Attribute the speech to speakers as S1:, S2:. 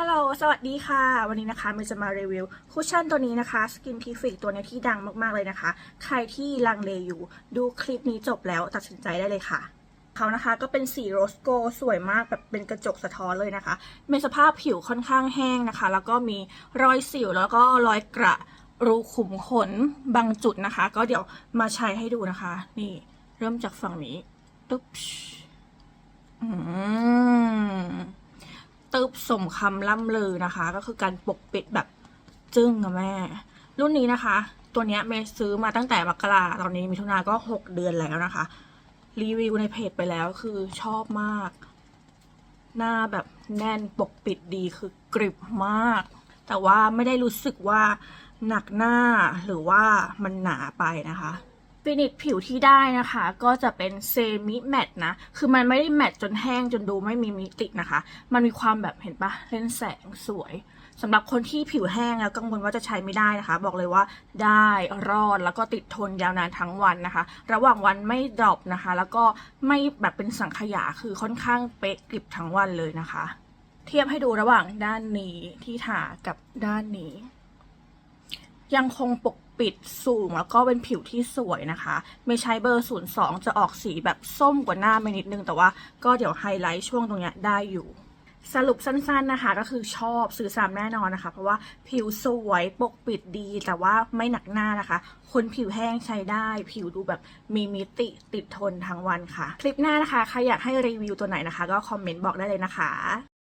S1: ฮัลโหล สวัสดีค่ะ วันนี้นะคะมิวจะมารีวิวคุชชั่นตัวนี้นะคะ Skin p e f i c ตัวนี้ที่ดังมากๆเลยนะคะ ใครที่ลังเลอยู่ดูคลิปนี้จบแล้วตัดสินใจได้เลยค่ะ เขานะคะก็เป็นสีโรสโกสวยมากแบบเป็นกระจกสะท้อนเลยนะคะ มีสภาพผิวค่อนข้างแห้งนะคะ แล้วก็มีรอยสิวแล้วก็รอยกระรูขุมขนบางจุดนะคะ ก็เดี๋ยวมาใช้ให้ดูนะคะ นี่เริ่มจากฝั่งนี้ตุ๊บอืม ตึบสมคำล่ำลือนะคะ ก็คือการปกปิดแบบจึ้งอะแม่ รุ่นนี้นะคะ ตัวเนี้ยเมย์ซื้อมาตั้งแต่มกราตอนนี้มิถุนาก็หกเดือนแล้วนะคะ รีวิวในเพจไปแล้วคือชอบมาก หน้าแบบแน่นปกปิดดีคือกริบมาก แต่ว่าไม่ได้รู้สึกว่าหนักหน้าหรือว่ามันหนาไปนะคะ ฟินิชผิวที่ได้นะคะ ก็จะเป็นเซมิแมตนะ คือมันไม่ได้แมตจนแห้งจนดูไม่มีมิตินะคะ มันมีความแบบเห็นปะเล่นแสงสวยสำหรับคนที่ผิวแห้งแล้วกังวลว่าจะใช้ไม่ได้นะคะ บอกเลยว่าได้รอดแล้วก็ติดทนยาวนานทั้งวันนะคะ ระหว่างวันไม่ดรอปนะคะ แล้วก็ไม่แบบเป็นสังขยาคือค่อนข้างเป๊ะกริบทั้งวันเลยนะคะ เทียบให้ดูระหว่างด้านนี้ที่ทากับด้านนี้ ยังคงปกปิดสูงแล้วก็เป็นผิวที่สวยนะคะ ไม่ใช้เบอร์ 02 จะออกสีแบบส้มกว่าหน้าไปนิดนึง แต่ว่าก็เดี๋ยวไฮไลท์ช่วงตรงเนี้ยได้อยู่สรุปสั้นๆนะคะก็คือชอบซื้อซ้ำแน่นอนนะคะ เพราะว่าผิวสวยปกปิดดีแต่ว่าไม่หนักหน้านะคะ คนผิวแห้งใช้ได้ ผิวดูแบบมีมิติติดทนทั้งวันค่ะ คลิปหน้านะคะ ใครอยากให้รีวิวตัวไหนนะคะ ก็คอมเมนต์บอกได้เลยนะคะ